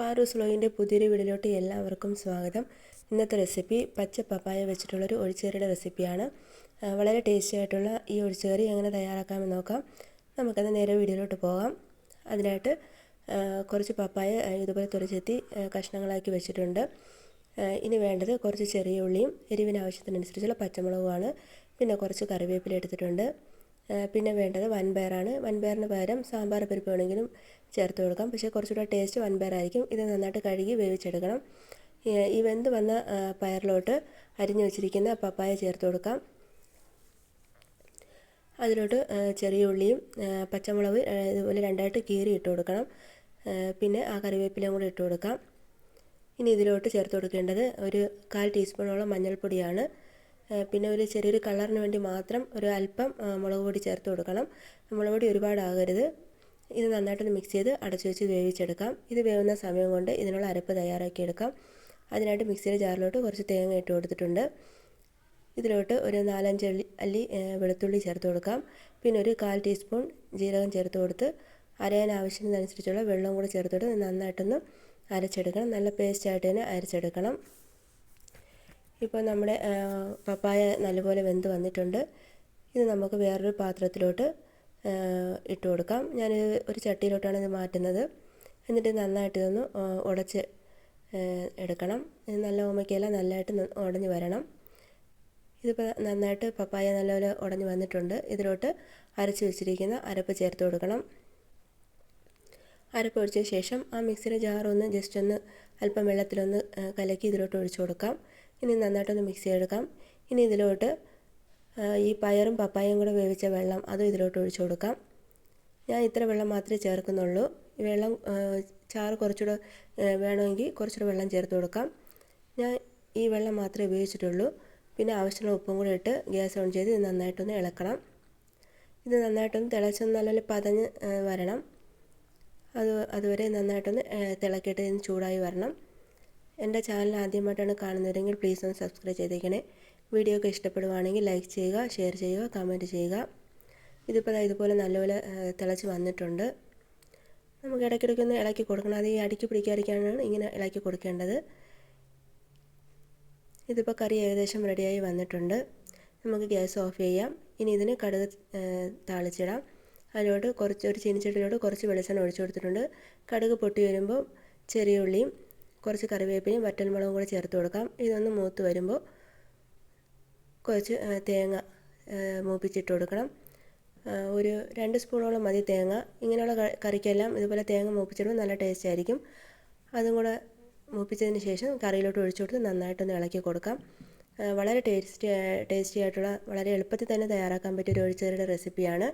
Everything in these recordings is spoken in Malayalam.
പാറൂസ് വ്ലോഗിന്റെ പുതിയൊരു വീഡിയോയിലോട്ട് എല്ലാവർക്കും സ്വാഗതം. ഇന്നത്തെ റെസിപ്പി പച്ച പപ്പായ വെച്ചിട്ടുള്ളൊരു ഒഴിച്ചുകറിയുടെ റെസിപ്പിയാണ്. വളരെ ടേസ്റ്റി ആയിട്ടുള്ള ഈ ഒഴിച്ചുകറി എങ്ങനെ തയ്യാറാക്കാമെന്ന് നോക്കാം. നമുക്കത് നേരെ വീഡിയോയിലോട്ട് പോകാം. അതിനായിട്ട് കുറച്ച് പപ്പായ ഇതുപോലെ തുറച്ചെത്തി കഷ്ണങ്ങളാക്കി വെച്ചിട്ടുണ്ട്. ഇനി വേണ്ടത് കുറച്ച് ചെറിയ ഉള്ളിയും എരിവിന് ആവശ്യത്തിനനുസരിച്ചുള്ള പച്ചമുളകുമാണ്. പിന്നെ കുറച്ച് കറിവേപ്പില എടുത്തിട്ടുണ്ട്. പിന്നെ വേണ്ടത് വൻപയറാണ്. വൻപയറിന് പകരം സാമ്പാർ പരിപ്പ് വേണമെങ്കിലും ചേർത്ത് കൊടുക്കാം. പക്ഷേ കുറച്ചുകൂടെ ടേസ്റ്റ് വൻപയറായിരിക്കും. ഇത് നന്നായിട്ട് കഴുകി വേവിച്ചെടുക്കണം. ഈ വെന്ത് വന്ന പയറിലോട്ട് അരിഞ്ഞു വെച്ചിരിക്കുന്ന പപ്പായ ചേർത്ത് കൊടുക്കാം. അതിലോട്ട് ചെറിയ ഉള്ളിയും പച്ചമുളക് ഇതുപോലെ രണ്ടായിട്ട് കീറി ഇട്ട് കൊടുക്കണം. പിന്നെ ആ കറിവേപ്പിലയും കൂടി ഇട്ട് കൊടുക്കാം. ഇനി ഇതിലോട്ട് ചേർത്ത് കൊടുക്കേണ്ടത് ഒരു കാൽ ടീസ്പൂണോളം മഞ്ഞൾപ്പൊടിയാണ്. പിന്നെ ഒരു ചെറിയൊരു കളറിന് വേണ്ടി മാത്രം ഒരു അല്പം മുളക് പൊടി ചേർത്ത് കൊടുക്കണം. മുളക് പൊടി ഒരുപാടാകരുത്. ഇത് നന്നായിട്ടൊന്ന് മിക്സ് ചെയ്ത് അടച്ചു വെച്ച് വേവിച്ചെടുക്കാം. ഇത് വേവുന്ന സമയം കൊണ്ട് ഇതിനുള്ള അരപ്പ് തയ്യാറാക്കി എടുക്കാം. അതിനായിട്ട് മിക്സിയുടെ ജാറിലോട്ട് കുറച്ച് തേങ്ങ ഇട്ട് കൊടുത്തിട്ടുണ്ട്. ഇതിലോട്ട് ഒരു നാലഞ്ച് അള്ളി അല്ലി വെളുത്തുള്ളി ചേർത്ത് കൊടുക്കാം. പിന്നെ ഒരു കാൽ ടീസ്പൂൺ ജീരകം ചേർത്ത് കൊടുത്ത് അരയാൻ ആവശ്യത്തിനനുസരിച്ചുള്ള വെള്ളം കൂടി ചേർത്തിട്ട് നന്നായിട്ടൊന്ന് അരച്ചെടുക്കണം. നല്ല പേസ്റ്റായിട്ട് തന്നെ അരച്ചെടുക്കണം. ഇപ്പോൾ നമ്മുടെ പപ്പായ നല്ലപോലെ വെന്ത് വന്നിട്ടുണ്ട്. ഇത് നമുക്ക് വേറൊരു പാത്രത്തിലോട്ട് ഇട്ട് കൊടുക്കാം. ഞാൻ ഒരു ചട്ടിയിലോട്ടാണ് ഇത് മാറ്റുന്നത്. എന്നിട്ട് നന്നായിട്ട് ഇതൊന്ന് ഉടച്ച് എടുക്കണം. നല്ല ഓമയ്ക്കയില നല്ലതായിട്ട് ഉടഞ്ഞ് വരണം. ഇതിപ്പോൾ നന്നായിട്ട് പപ്പായ നല്ലപോലെ ഉടഞ്ഞ് വന്നിട്ടുണ്ട്. ഇതിലോട്ട് അരച്ച് വെച്ചിരിക്കുന്ന അരപ്പ് ചേർത്ത് കൊടുക്കണം. അരപ്പ് ഒഴിച്ച ശേഷം ആ മിക്സിയുടെ ജാറൊന്ന് ജസ്റ്റ് ഒന്ന് അല്പം വെള്ളത്തിലൊന്ന് കലക്കി ഇതിലോട്ട് ഒഴിച്ചു കൊടുക്കാം. ഇനി നന്നായിട്ടൊന്ന് മിക്സ് ചെയ്തെടുക്കാം. ഇനി ഇതിലോട്ട് ഈ പയറും പപ്പായയും കൂടെ വേവിച്ച വെള്ളം അതും ഇതിലോട്ട് ഒഴിച്ചു കൊടുക്കാം. ഞാൻ ഇത്ര വെള്ളം മാത്രമേ ചേർക്കുന്നുള്ളൂ. വെള്ളം ചാറ് കുറച്ചുകൂടെ വേണമെങ്കിൽ കുറച്ചുകൂടെ വെള്ളം ചേർത്ത് കൊടുക്കാം. ഞാൻ ഈ വെള്ളം മാത്രമേ ഉപയോഗിച്ചിട്ടുള്ളൂ. പിന്നെ ആവശ്യമുള്ള ഉപ്പും കൂടെ ഇട്ട് ഗ്യാസ് ഓൺ ചെയ്ത് ഇത് നന്നായിട്ടൊന്ന് ഇളക്കണം. ഇത് നന്നായിട്ടൊന്ന് തിളച്ചൊന്ന് നല്ലപോലെ പതഞ്ഞ് വരണം. അത് അതുവരെ നന്നായിട്ടൊന്ന് തിളക്കിയിട്ട് ചൂടായി വരണം. എന്റെ ചാനൽ ആദ്യമായിട്ടാണ് കാണുന്നതെങ്കിൽ പ്ലീസ് ഒന്ന് സബ്സ്ക്രൈബ് ചെയ്തേക്കണേ. വീഡിയോ ഒക്കെ ഇഷ്ടപ്പെടുവാണെങ്കിൽ ലൈക്ക് ചെയ്യുക ഷെയർ ചെയ്യുക കമന്റ് ചെയ്യുക. ഇതിപ്പോൾ ഇതുപോലെ നല്ലപോലെ തിളച്ച് വന്നിട്ടുണ്ട്. നമുക്ക് ഇടയ്ക്കിടയ്ക്ക് ഒന്ന് ഇളക്കി കൊടുക്കണം. അത് ഈ അടുക്കി പിടിക്കാതിരിക്കാനാണ് ഇങ്ങനെ ഇളക്കി കൊടുക്കേണ്ടത്. ഇതിപ്പോൾ കറി ഏകദേശം റെഡിയായി വന്നിട്ടുണ്ട്. നമുക്ക് ഗ്യാസ് ഓഫ് ചെയ്യാം. ഇനി ഇതിന് കടുക് താളിച്ചിടാം. അതിലോട്ട് കുറച്ച് ഒരു ചീനിച്ചട്ടിലോട്ട് കുറച്ച് വെളിച്ചെണ്ണ ഒഴിച്ചു കൊടുത്തിട്ടുണ്ട്. കടുക് പൊട്ടി വരുമ്പോൾ ചെറിയ ഉള്ളിയും കുറച്ച് കറിവേപ്പിനും വറ്റൽമുളകും കൂടെ ചേർത്ത് കൊടുക്കാം. ഇതൊന്ന് മൂത്ത് വരുമ്പോൾ കുറച്ച് തേങ്ങ മൂപ്പിച്ചിട്ട് കൊടുക്കണം. ഒരു രണ്ട് സ്പൂണോളം മതി തേങ്ങ. ഇങ്ങനെയുള്ള കറിക്കെല്ലാം ഇതുപോലെ തേങ്ങ മൂപ്പിച്ചിടുമ്പോൾ നല്ല ടേസ്റ്റ് ആയിരിക്കും. അതും കൂടെ മൂപ്പിച്ചതിന് ശേഷം കറിയിലോട്ട് ഒഴിച്ചു കൊടുത്ത് നന്നായിട്ടൊന്ന് ഇളക്കി കൊടുക്കാം. വളരെ ടേസ്റ്റി ടേസ്റ്റി ആയിട്ടുള്ള വളരെ എളുപ്പത്തിൽ തന്നെ തയ്യാറാക്കാൻ പറ്റിയ ഒരു ഒഴിച്ചുകറിയുടെ റെസിപ്പിയാണ്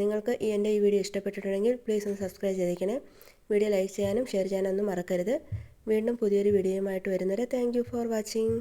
നിങ്ങൾക്ക് എന്റെ ഈ വീഡിയോ ഇഷ്ടപ്പെട്ടിട്ടുണ്ടെങ്കിൽ പ്ലീസ് ഒന്ന് സബ്സ്ക്രൈബ് ചെയ്തേക്കണേ. വീഡിയോ ലൈക്ക് ചെയ്യാനും ഷെയർ ചെയ്യാനും ഒന്നും മറക്കരുത്. വീണ്ടും പുതിയൊരു വീഡിയോയുമായിട്ട് വരുന്നവരെ താങ്ക് ഫോർ വാച്ചിങ്